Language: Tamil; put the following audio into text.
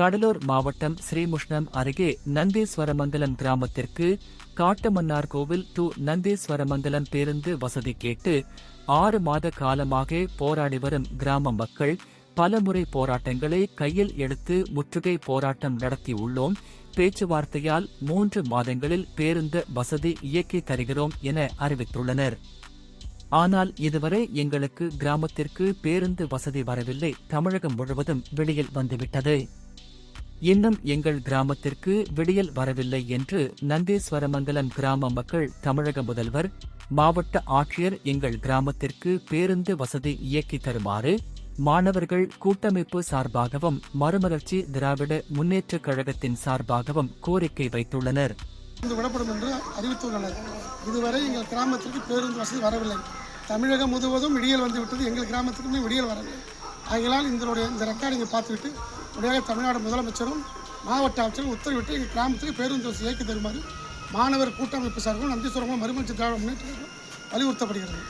கடலூர் மாவட்டம் ஸ்ரீமுஷ்ணம் அருகே நந்தீஸ்வரமங்கலம் கிராமத்திற்கு காட்டுமன்னார் கோவில் டு நந்தீஸ்வரமங்கலம் பேருந்து வசதி கேட்டு ஆறு மாத காலமாக போராடி வரும் கிராம மக்கள் பலமுறை போராட்டங்களை கையில் எடுத்து முற்றுகை போராட்டம் நடத்தியுள்ளோம் பேச்சுவார்த்தையால் மூன்று மாதங்களில் பேருந்து வசதி இயக்கி தருகிறோம் என அறிவித்துள்ளனர். ஆனால் இதுவரை எங்களுக்கு கிராமத்திற்கு பேருந்து வசதி வரவில்லை. தமிழகம் முழுவதும் வெளியில் வந்துவிட்டது. இன்னும் எங்கள் கிராமத்திற்கு விடியல் வரவில்லை என்று நந்தீஸ்வரமங்கலம் கிராம மக்கள் தமிழக முதல்வர் மாவட்ட ஆட்சியர் எங்கள் கிராமத்திற்கு பேருந்து வசதி இயக்கி தருமாறு மாணவர்கள் கூட்டமைப்பு சார்பாகவும் மறுமலர்ச்சி திராவிட முன்னேற்றக் கழகத்தின் சார்பாகவும் கோரிக்கை வைத்துள்ளனர். விடப்படும் என்று அறிவித்துள்ளனர். இதுவரை எங்கள் கிராமத்திற்கு பேருந்து வசதி வரவில்லை. தமிழகம் முழுவதும் விடியல் வந்துவிட்டது. எங்கள் கிராமத்திற்குமே விடியல் வரவில்லை. ஆகையால் இதனுடைய இந்த ரெக்கார்டிங்கை பார்த்துவிட்டு உடனே தமிழ்நாடு முதலமைச்சரும் மாவட்ட ஆட்சியரும் உத்தரவிட்டு எங்கள் கிராமத்துக்கு பேருந்து வசதி இயக்கி தருமாறு மாணவர் கூட்டமைப்பு சார்பில் நந்தீஸ்வரங்களும் மறுமலர்ச்சி திராவிட முன்னேற்ற வலியுறுத்தப்படுகிறது.